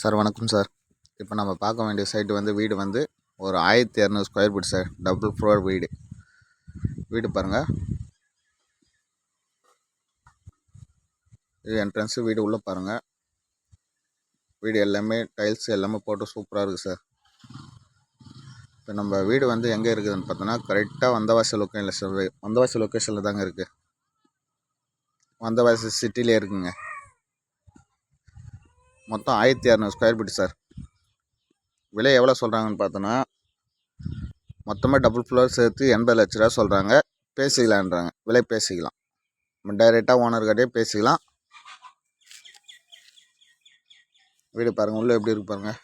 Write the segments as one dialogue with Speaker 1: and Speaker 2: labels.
Speaker 1: Sir வணக்கம் sir. இப்போ நம்ம பார்க்க வேண்டிய சைட்டு வந்து வீடு வந்து ஒரு ஆயிரத்தி இரநூறு square feet sir. Double floor வீடு. வீடு பாருங்கள் இது என்ட்ரன்ஸு வீடு உள்ளே பாருங்கள் வீடு எல்லாமே டைல்ஸ் எல்லாமே போட்டு சூப்பராக இருக்குது சார். இப்போ நம்ம வீடு வந்து எங்கே இருக்குதுன்னு பார்த்தோன்னா கரெக்டாக வந்தவாசி லொக்கேஷனில் சார். வந்தவாசி லொக்கேஷனில் தாங்க இருக்குது வந்தவாசி சிட்டிலே இருக்குங்க. மொத்தம் ஆயிரத்தி இரநூறு ஸ்கொயர் ஃபீட் சார் விலை எவ்வளோ சொல்கிறாங்கன்னு பார்த்தோன்னா மொத்தமாக டபுள் ஃப்ளோர் சேர்த்து எண்பது லட்ச ரூபா சொல்கிறாங்க பேசிக்கலான்றாங்க விலை பேசிக்கலாம். நம்ம டைரெக்டாக ஓனர்கிட்டே பேசிக்கலாம். வீடு பாருங்கள் உள்ளே எப்படி இருக்கு பாருங்கள்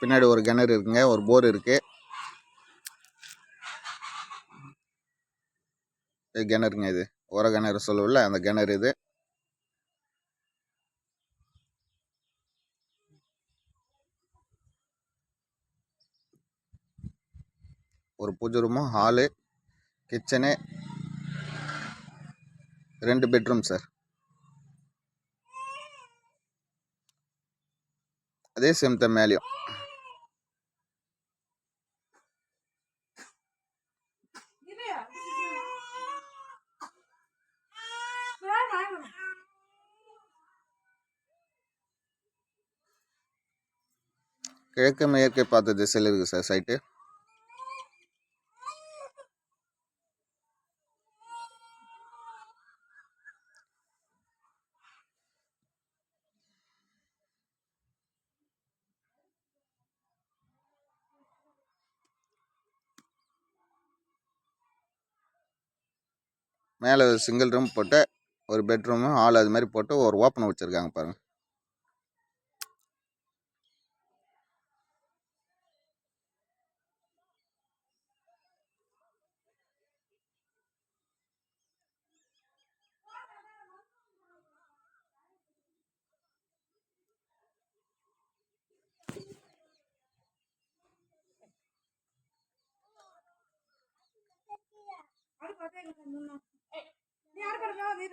Speaker 1: பின்னாடி ஒரு கிணறு இருக்குங்க ஒரு போர் இருக்குது கிணறுங்க இது. உர கிணறு சொல்லவில்லை அந்த கிணறு இது. ஒரு பூஜை ரூமும் ஹாலு கிச்சனு ரெண்டு பெட்ரூம் சார் அதே சேம் தான் மேலேயும். கிழக்கு மேற்கே பார்த்த திசையில் இருக்குது சார் சைட்டு மேலே சிங்கிள் ரூம் போட்டு ஒரு பெட்ரூமு ஹால் அது மாதிரி போட்டு ஒரு ஓப்பன் வச்சுருக்காங்க பாருங்கள்
Speaker 2: അത് പതേ നിന്നോ. നീ ആര് പറഞ്ഞോ നീ